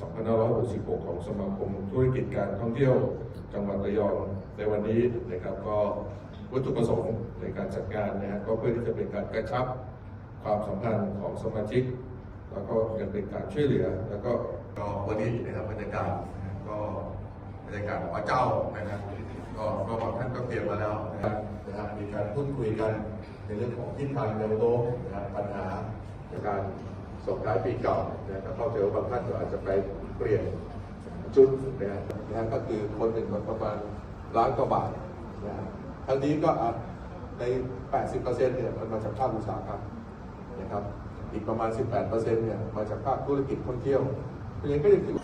2566 ของสมาคมธุรกิจการท่องเที่ยวจังหวัดระยองในวันนี้นะครับก็วัตถุประสงค์ในการจัดงานนะฮะก็เพื่อที่จะเป็นการกระชับความสัมพันธ์ของสมาชิก แล้วก็ยังเป็นการช่วยเหลือ แล้วก็ก็วันนี้นะครับบรรยากาศนะฮะก็บรรยากาศพระเจ้านะครับก็ก็บางท่านก็เตรียมมาแล้วนะครับมีการพูดคุยกันในเรื่องของทิศทางแนวโน้มนะครับปัญหาการ ส่งท้ายปีเก่านะก็เข้าใจว่าบางท่านก็อาจจะไปเปลี่ยนชุดนะฮะนะฮะก็คือคนหนึ่งคนประมาณล้านกว่าบาทนะฮะทั้งนี้ก็อาจใน 80%เนี่ยมันมาจากภาคอุตสาหกรรมนะครับ อีกประมาณ 18%เนี่ยมาจากภาคธุรกิจท่องเที่ยวเพราะฉะนั้นก็ยังถือ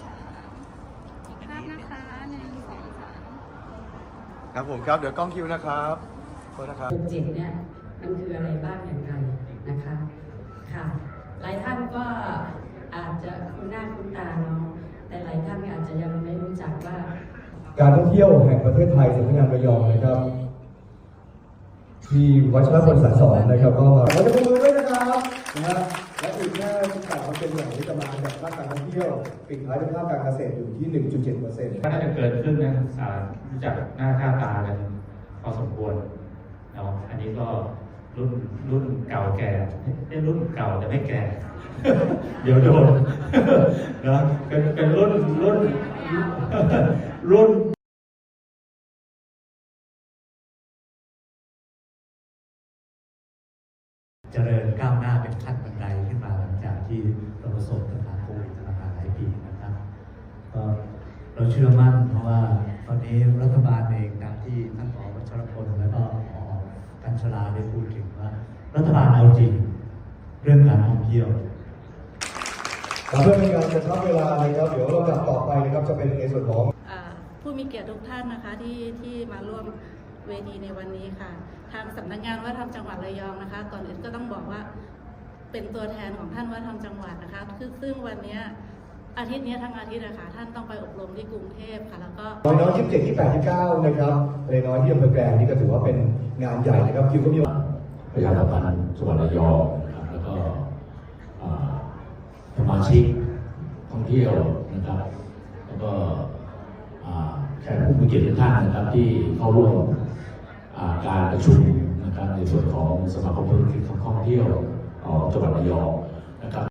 ภาพนะคะหนึ่งสองสามครับผมครับ เดี๋ยวกล้องคิวนะครับโทษนะครับโปรเจกต์เนี่ยมันคืออะไรบ้างอย่างไรนะคะค่ะ หลายท่านก็อาจจะคุ้นหน้าคุ้นตาเนาะแต่หลายท่านอาจจะยังไม่ รู้จักว่า การท่องเที่ยวแห่งประเทศไทยสำนักงานระยองนะครับที่วัชรพลสารสอนนะครับก็มาขอจะมือด้วยนะครับนะฮะและอีกแค่18เปอร์เซ็นต์อย่างที่จะมาจากภาคการท่องเที่ยวปิดท้ายด้วยภาคการเกษตรอยู่ที่ 1.7เปอร์เซ็นต์ก็น่าจะเกิดขึ้นนะอ่ารู้จักหน้าค่าตากันพอสมควรเนาะอันนี้ก็รุ่นรุ่นเก่าแก่เอ้ยรุ่นเก่าแต่ไม่แก่ เดี๋ยวโดนนะเป็นเป็นรุ่นรุ่น รุ่นเจริญก้าวหน้าเป็นขั้นบันไดขึ้นมาหลังจากที่เราประสบปัญหาโควิดมาหลายปีนะครับก็เราเชื่อมั่นเพราะว่าตอนนี้รัฐบาลเองตามที่ท่านผอวัชรพลแล้วก็ผอกัญชลาได้พูดถึงว่า รัฐบาลเอาจริง เรื่องการท่องเที่ยว เพื่อเป็นการกระชับเวลานะครับเดี๋ยวลำดับต่อไปนะครับจะเป็นในส่วนของอ่าผู้มีเกียรติทุกท่านนะคะที่ที่มาร่วมเวทีในวันนี้ค่ะ ทางสำนักงานวัฒนธรรมจังหวัดระยองนะคะ ก่อนอื่นก็ต้องบอกว่าเป็นตัวแทนของท่านวัฒนธรรมจังหวัดนะคะคือซึ่งวันเนี้ยอาทิตย์เนี้ยทั้งอาทิตย์นะคะท่านต้องไปอบรมที่กรุงเทพค่ะแล้วก็น้อยน้อย27 28 29นะครับเลน้อยที่อำเภอแกลงนี่ก็ถือว่าเป็นงานใหญ่นะครับคิวก็มีประชาสัมพันธ์จังหวัดระยองนะครับแล้วก็อ่าสมา ชิกท่องเที่ยวนะครับ แล้วก็แขกผู้มีเกียรติทุกท่านนะครับที่เข้าร่วมการประชุมนะครับในส่วนของสมาคมธุรกิจท่องเที่ยวของจังหวัดระยอง